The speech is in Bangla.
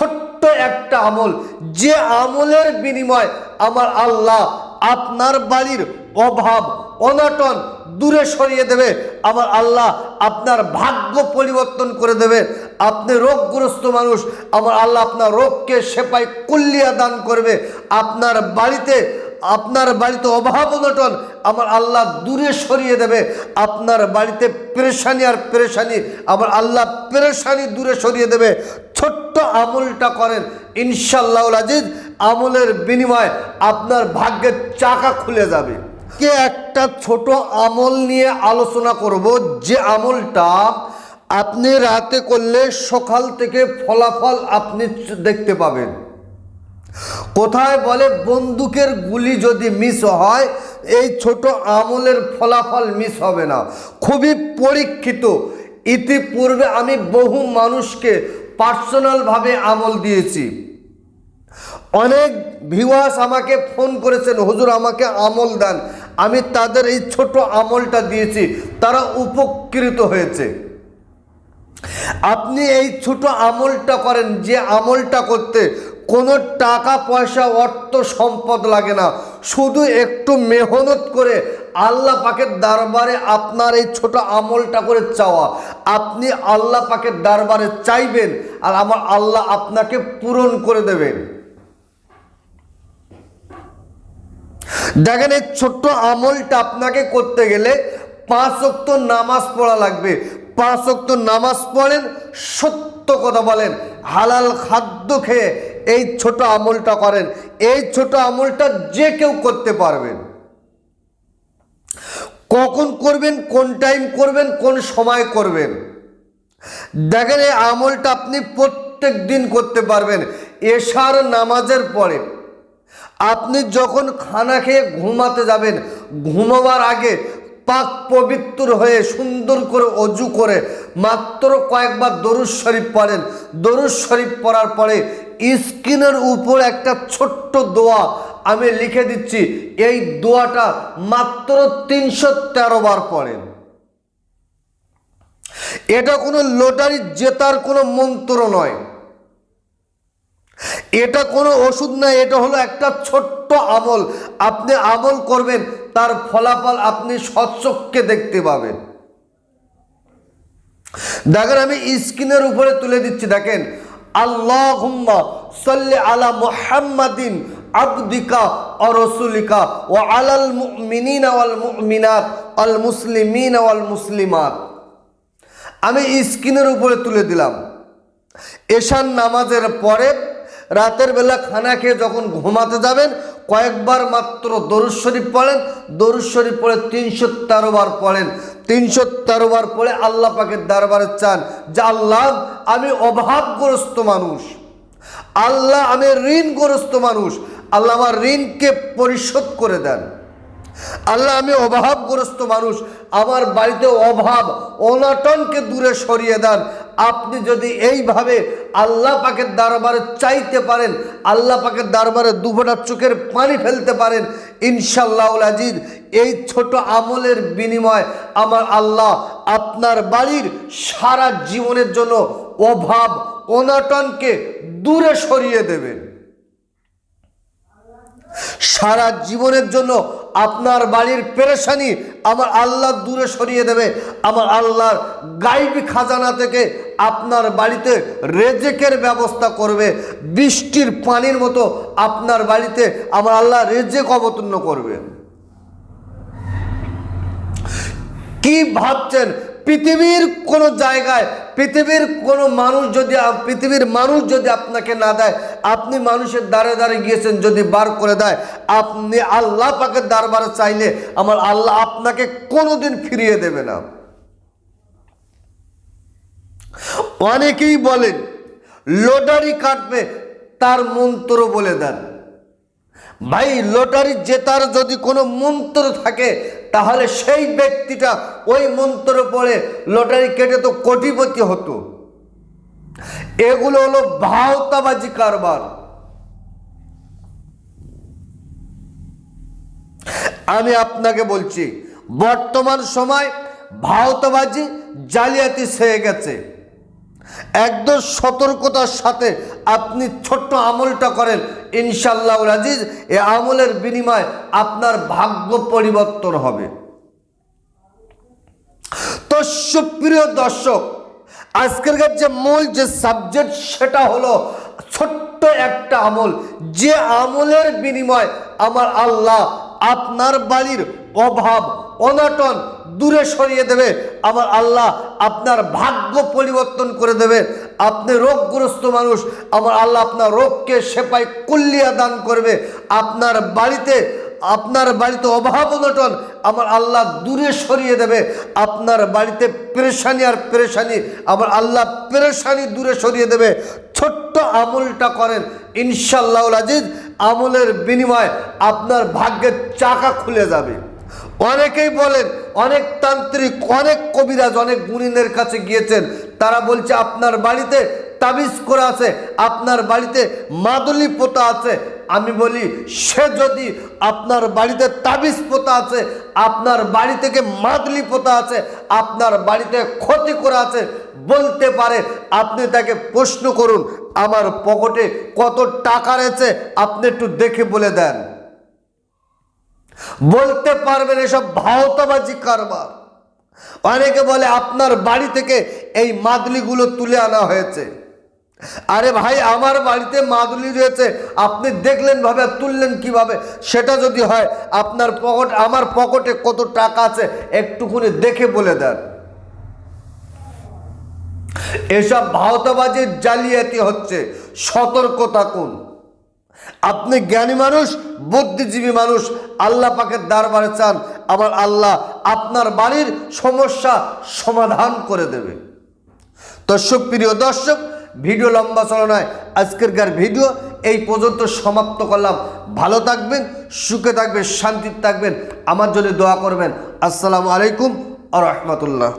ছোট্ট একটা আমল। যে আমলের বিনিময় আমার আল্লাহ আপনার বাড়ির অভাব, অনটন দূরে সরিয়ে দেবে। আমার আল্লাহ আপনার ভাগ্য পরিবর্তন করে দেবে। আপনি রোগগ্রস্ত মানুষ, আমার আল্লাহ আপনার রোগকে সেপাই কুল্লিয়া দান করবে। আপনার বাড়িতে আপনার বাড়িতে অভাব, অনটন আমার আল্লাহ দূরে সরিয়ে দেবে। আপনার বাড়িতে পেরেশানি আর পেরেশানি, আমার আল্লাহ পেরেশানি দূরে সরিয়ে দেবে। ছোট্ট আমলটা করেন ইনশাল্লাহ আজিজ, আমলের বিনিময়ে আপনার ভাগ্যের চাকা খুলে যাবে। কে একটা ছোট আমল নিয়ে আলোচনা করব, যে আমলটা আপনি রাতে করলে সকাল থেকে ফলাফল আপনি দেখতে পাবেন। কোথায় বলে, বন্দুকের গুলি যদি মিস হয়, এই ছোট আমলের ফলাফল মিস হবে না। খুবই পরীক্ষিত। ইতিপূর্বে আমি বহু মানুষকে পার্সোনালভাবে আমল দিয়েছি। অনেক ভিউয়ার্স আমাকে ফোন করেছেন, হুজুর, আমাকে আমল দেন। আমি তাদের এই ছোট আমলটা দিয়েছি, তারা উপকৃত হয়েছে। আপনি এই ছোট আমলটা করেন, যে আমলটা করতে কোনো টাকা পয়সা অর্থ সম্পদ লাগে না। শুধু একটু মেহনত করে আল্লাহ পাকের দরবারে আপনার এই ছোট আমলটা করে চাওয়া। আপনি আল্লাহ পাকের দরবারে চাইবেন আর আমার আল্লাহ আপনাকে পূরণ করে দেবেন। দেখেন এই ছোট্ট আমলটা আপনাকে করতে গেলে পাঁচ অক্ত নামাজ পড়া লাগবে। পাঁচ অক্ত নামাজ পড়েন, সত্য কথা বলেন, হালাল খাদ্য খেয়ে এই ছোট আমলটা করেন। এই ছোট আমলটা যে কেউ করতে পারবেন। কখন করবেন, কোন টাইম করবেন, কোন সময় করবেন। দেখেন এই আমলটা আপনি প্রত্যেক দিন করতে পারবেন, এশার নামাজের পরে। আপনি যখন খানা খেয়ে ঘুমাতে যাবেন, ঘুমাবার আগে পাক পবিত্র হয়ে সুন্দর করে অজু করে মাত্র কয়েকবার দরুদ শরীফ পড়েন। দরুদ শরীফ পড়ার পরে স্ক্রিনের উপর একটা ছোট্ট দোয়া আমি লিখে দিচ্ছি, এই দোয়াটা মাত্র তিনশো তেরো বার পড়েন। এটা কোনো লটারি জেতার কোনো মন্ত্র নয়। এটা কোনো ওষুধ নয়, এটা হলো একটা ছোট্ট আমল। আপনি আমল করবেন, তার ফলাফল আপনি সচ্চককে দেখতে পাবেন। দেখেন, আমি স্ক্রিনের উপরে তুলে দিচ্ছি, দেখেন আল্লাহ সাল্লি আলা মুহাম্মাদিন আবদিকা ও রসুলিকা ও আলাল মুমিনিন ওয়াল মুমিনাত, আল মুসলিমিন ওয়াল মুসলিমাত। আমি স্ক্রিনের উপরে তুলে দিলাম। এশান নামাজের পরে রাতের বেলা খানা খেয়ে যখন ঘুমাতে যাবেন, কয়েকবার মাত্র দরুদ শরীফ পড়েন, দরুদ শরীফ পড়ে তিনশো তেরো বার পড়েন। তিনশো তেরো বার পড়ে আল্লাহ পাকের দরবারে চান যে, আল্লাহ, আমি অভাবগ্রস্ত মানুষ। আল্লাহ, আমি ঋণগ্রস্ত মানুষ। আল্লাহ আমার ঋণকে পরিশোধ করে দেন। আল্লাহ আমি অভাবগ্রস্ত মানুষ, আমার বাড়িতে অভাব, অনটনকে দূরে সরিয়ে দেন। আপনি যদি এইভাবে আল্লাহ পাকের দরবারে চাইতে পারেন, আল্লাহ পাকের দরবারে দুফোটা চোখের পানি ফেলতে পারেন ইনশাল্লাহ আজিজ, এই ছোট আমলের বিনিময় আমার আল্লাহ আপনার বাড়ির সারা জীবনের জন্য অভাব, অনটনকে দূরে সরিয়ে দেবেন। সারা জীবনের জন্য আপনার বাড়ির পেরেশানি আমার আল্লাহ দূরে সরিয়ে দেবে। আমার আল্লাহর গাইবি খাজানা থেকে আপনার বাড়িতে রেজেকের ব্যবস্থা করবে। বৃষ্টির পানির মতো আপনার বাড়িতে আমার আল্লাহ রেজেক অবতীর্ণ করবে। কি ভাবছেন? পৃথিবীর কোনো জায়গায়, পৃথিবীর কোনো মানুষ যদি পৃথিবীর মানুষ যদি আপনাকে না দেয়, আপনি মানুষের দ্বারে দ্বারে গিয়েছেন যদি বার করে দেয়, আপনি আল্লাহ পাকের দরবারে চাইলে আমার আল্লাহ আপনাকে কোনোদিন ফিরিয়ে দেবে না। অনেকেই বলেন, লটারি কাটবে তার মন্ত্র বলে দেন। ভাই, লটারি জেতার যদি কোনো মন্ত্র থাকে, তাহলে সেই ব্যক্তিটা ওই মন্ত্র পড়ে লটারি কেটে তো কোটিপতি হতো। এগুলো হলো ভাওতাবাজি কারবার। আমি আপনাকে বলছি, বর্তমান সময় ভাওতাবাজি জালিয়াতি হয়ে গেছে। একদম সতর্কতার সাথে আপনি ছোট্ট আমলটা করেন ইনশাল্লাহ আজিজ, এ আমলের বিনিময়ে আপনার ভাগ্য পরিবর্তন হবে। তো সুপ্রিয় দর্শক আজকেরকার যে মূল যে সাবজেক্ট সেটা হলো ছোট্ট একটা আমল। যে আমলের বিনিময় আমার আল্লাহ আপনার বাড়ির অভাব, অনটন দূরে সরিয়ে দেবে। আমার আল্লাহ আপনার ভাগ্য পরিবর্তন করে দেবে। আপনি রোগগ্রস্ত মানুষ, আমার আল্লাহ আপনার রোগকে সেপাই কুল্লিয়া দান করবে। আপনার বাড়িতে আপনার বাড়িতে অভাব অনটন, আমার আল্লাহ দূরে সরিয়ে দেবে। আপনার বাড়িতে পেরেশানি আর পেরেশানি, আমার আল্লাহ পেরেশানি দূরে সরিয়ে দেবে। ছোট্ট আমলটা করেন ইনশাল্লাহ আজিজ, আমলের বিনিময়ে আপনার ভাগ্যের চাকা খুলে যাবে। অনেকেই বলেন, অনেক তান্ত্রিক, অনেক কবিরাজ, অনেক গুণিনের কাছে গিয়েছেন। তারা বলছে, আপনার বাড়িতে তাবিজ করা আছে, আপনার বাড়িতে মাদুলি পোতা আছে। আমি বলি, সে যদি আপনার বাড়িতে তাবিজ পোতা আছে, আপনার বাড়ি থেকে মাদলি পোতা আছে, আপনার বাড়িতে ক্ষতি করা আছে, বলতে পারে, আপনি তাকে প্রশ্ন করুন, আমার পকেটে কত টাকা রয়েছে, আপনি একটু দেখে বলে দেন। বলতে পারবেন এসব ভাওতাবাজি কারবার। অনেকে বলে আপনার বাড়ি থেকে এই মাদলিগুলো তুলে আনা হয়েছে। আরে ভাই, আমার বাড়িতে মাদুলি রয়েছে, আপনি দেখলেন ভাবে তুললেন কীভাবে? সেটা যদি হয়, আপনার পকেট, আমার পকেটে কত টাকা আছে একটুকুনি দেখে বলে দেন। এসব ভাওতাবাজির জালিয়াতি হচ্ছে, সতর্ক থাকুন। আপনি জ্ঞানী মানুষ, বুদ্ধিজীবী মানুষ, আল্লাহ পাকের দরবারে চান, আমার আল্লাহ আপনার বাড়ির সমস্যা সমাধান করে দেবে। দর্শক, প্রিয় দর্শক, ভিডিও লম্বা চলনায় আজকেরকার ভিডিও এই পর্যন্ত সমাপ্ত করলাম। ভালো থাকবেন, সুখে থাকবেন, শান্তিতে থাকবেন, আমার জন্য দোয়া করবেন। আসসালামু আলাইকুম আ রহমতুল্লাহ।